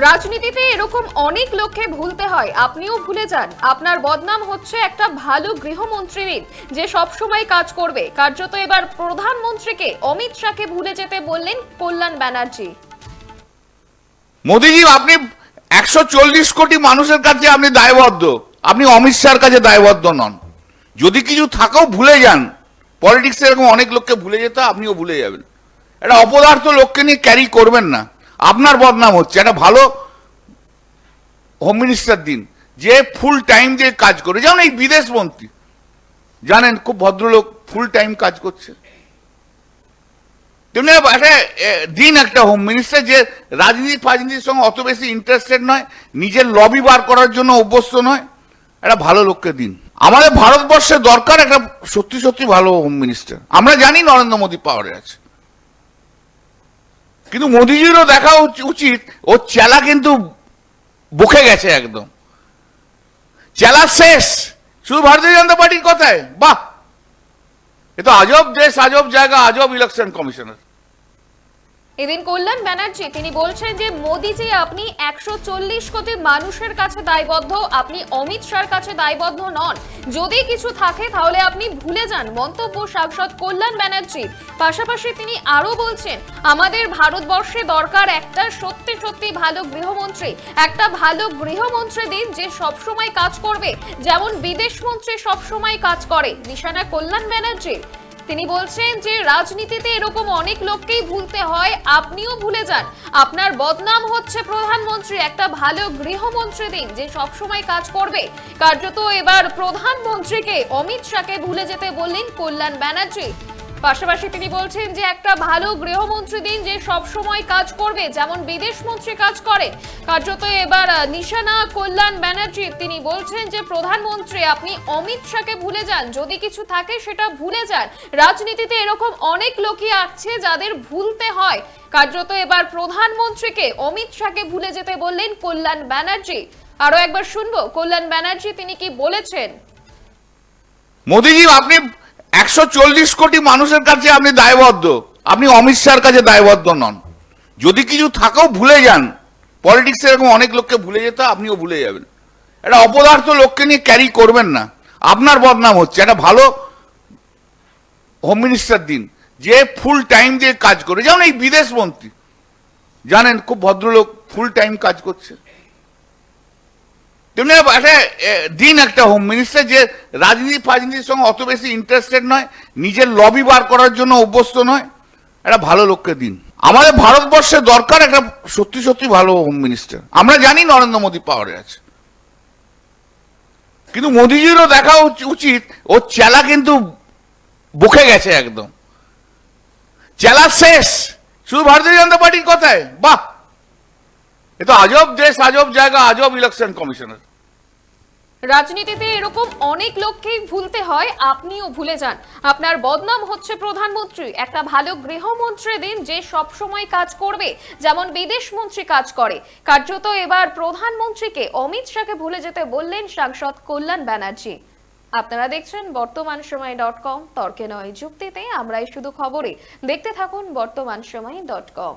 রাজনীতিতে এরকম অনেক লোককে ভুলতে হয়, আপনিও ভুলে যান। আপনার বদনাম হচ্ছে একটা ভালো গৃহমন্ত্রীর যে সব সময় কাজ করবে। কার্যত এবার প্রধানমন্ত্রীকে অমিত শাহকে ভুলে যেতে বললেন কল্যাণ ব্যানার্জি। মোদিজি, আপনি একশো চল্লিশ কোটি মানুষের কাছে আপনি দায়বদ্ধ। আপনি অমিত শাহর কাছে দায়বদ্ধ নন। যদি কিছু থাকেও ভুলে যান, পলিটিক্স এরকম অনেক লোককে ভুলে যেতে আপনিও ভুলে যাবেন। এটা অপদার্থ লোককে নিয়ে ক্যারি করবেন না। আপনার বদনাম হচ্ছে, একটা ভালো হোম মিনিস্টার দিন, যে ফুল টাইম দিয়ে কাজ করে, যেমন এই বিদেশ মন্ত্রী জানেন খুব ভদ্রলোক ফুল টাইম কাজ করছে। তেমনি একটা দিন একটা হোম মিনিস্টার যে রাজনীতি ফাজনীতির সঙ্গে অত বেশি ইন্টারেস্টেড নয়, নিজের লবি বার করার জন্য অভ্যস্ত নয়, একটা ভালো লোককে দিন। আমাদের ভারতবর্ষে দরকার একটা সত্যি সত্যি ভালো হোম মিনিস্টার আমরা জানি নরেন্দ্র মোদী পাওয়ারে আছে। কিন্তু মোদিজিরও দেখা উচিত। ও চেলা কিন্তু বুকে গেছে একদম। চেলা শেষ। শুধু ভারতীয় জনতা পার্টির কথায় বাহ! এ তো আজব দেশ, আজব জায়গা, আজব ইলেকশন কমিশনার এদিন কল্যাণ ব্যানার্জি, তিনি বলছেন যে, মোদিজি, আপনি একশো চল্লিশ কোটি মানুষের কাছে দায়বদ্ধ। আপনি অমিত শাহর কাছে দায়বদ্ধ নন। যদি কিছু থাকে, তাহলে আপনি ভুলে যান। মন্তব্য সাংসদ কল্যাণ ব্যানার্জি। পাশাপাশি তিনি আরও বলছেন, আমাদের ভারতবর্ষে দরকার একটা সত্যি সত্যি ভালো গৃহমন্ত্রী। একটা ভালো গৃহমন্ত্রী দিন যে সবসময় কাজ করবে। যেমন বিদেশ মন্ত্রী সবসময় কাজ করে। নিশানা কল্যাণ ব্যানার্জি। তিনি বলছেন যে রাজনীতিতে এরকম অনেক লোককেই ভুলতে হয়, আপনিও ভুলে যান। আপনার বদনাম হচ্ছে প্রধানমন্ত্রী, একটা ভালো গৃহমন্ত্রী দিন যে সবসময় কাজ করবে। কার্যত এবার প্রধানমন্ত্রীকে অমিত শাহকে ভুলে যেতে বললেন কল্যাণ ব্যানার্জি। পাশাপাশি তিনি বলছেন যে একটা ভালো গৃহমন্ত্রী দিন যে সব সময় কাজ করবে, যেমন বিদেশ মন্ত্রী কাজ করে। কার্যত এবার নিশানা কল্যাণ ব্যানার্জি তিনি বলছেন যে, প্রধানমন্ত্রী, আপনি অমিত শাহকে ভুলে যান। যদি কিছু থাকে সেটা ভুলে যান। রাজনীতিতে এরকম অনেক লোকই আছে যাদের ভুলতে হয়। কার্যত এবার প্রধানমন্ত্রীকে অমিত শাহকে ভুলে যেতে বললেন কল্যাণ ব্যানার্জি। আরও একবার শুনব, কল্যাণ ব্যানার্জি তিনি কি বলেছেন? মোদিজি, আপনি একশো চল্লিশ কোটি মানুষের কাছে আপনি দায়বদ্ধ। আপনি অমিত শাহর কাছে দায়বদ্ধ নন। যদি কিছু থাকেও ভুলে যান, পলিটিক্স এরকম অনেক লোককে ভুলে যেতে আপনিও ভুলে যাবেন। একটা অপদার্থ লোককে নিয়ে ক্যারি করবেন না। আপনার বদনাম হচ্ছে। একটা ভালো হোম মিনিস্টার দিন, যে ফুল টাইম দিয়ে কাজ করে, যেমন এই বিদেশ মন্ত্রী। জানেন, খুব ভদ্রলোক ফুল টাইম কাজ করছে। তেমনি একটা দিন একটা হোম মিনিস্টার যে রাজনীতি ফাজনীতির সঙ্গে অত বেশি ইন্টারেস্টেড নয়, নিজের লবি বার করার জন্য অভ্যস্ত নয়, একটা ভালো লোককে দিন। আমাদের ভারতবর্ষে দরকার একটা সত্যি সত্যি ভালো হোম মিনিস্টার আমরা জানি নরেন্দ্র মোদী পাওয়ারে আছে। কিন্তু মোদিজিরও দেখা উচ- উচিত, ও চেলা কিন্তু বুকে গেছে একদম। চেলা শেষ। শুধু ভারতীয় জনতা পার্টির কথায়? বাহ! এ আজব দেশ, আজব জায়গা, আজব ইলেকশন কমিশনার রাজনীতিতে এরকম অনেক লোককেই ভুলতে হয়, আপনিও ভুলে যান। আপনার বদনাম হচ্ছে প্রধানমন্ত্রী। একটা ভালো গৃহমন্ত্রী দিন যে সব সময় কাজ করবে, যেমন বিদেশ মন্ত্রী কাজ করে। কার্যত এবার প্রধানমন্ত্রীকে অমিত শাহকে ভুলে যেতে বললেন সাংসদ কল্যাণ ব্যানার্জি। আপনারা দেখছেন বর্তমান সময় ডট কম, তর্কে নয় যুক্তিতে, আমরাই শুধু খবরে। দেখতে থাকুন বর্তমান সময় ডট কম।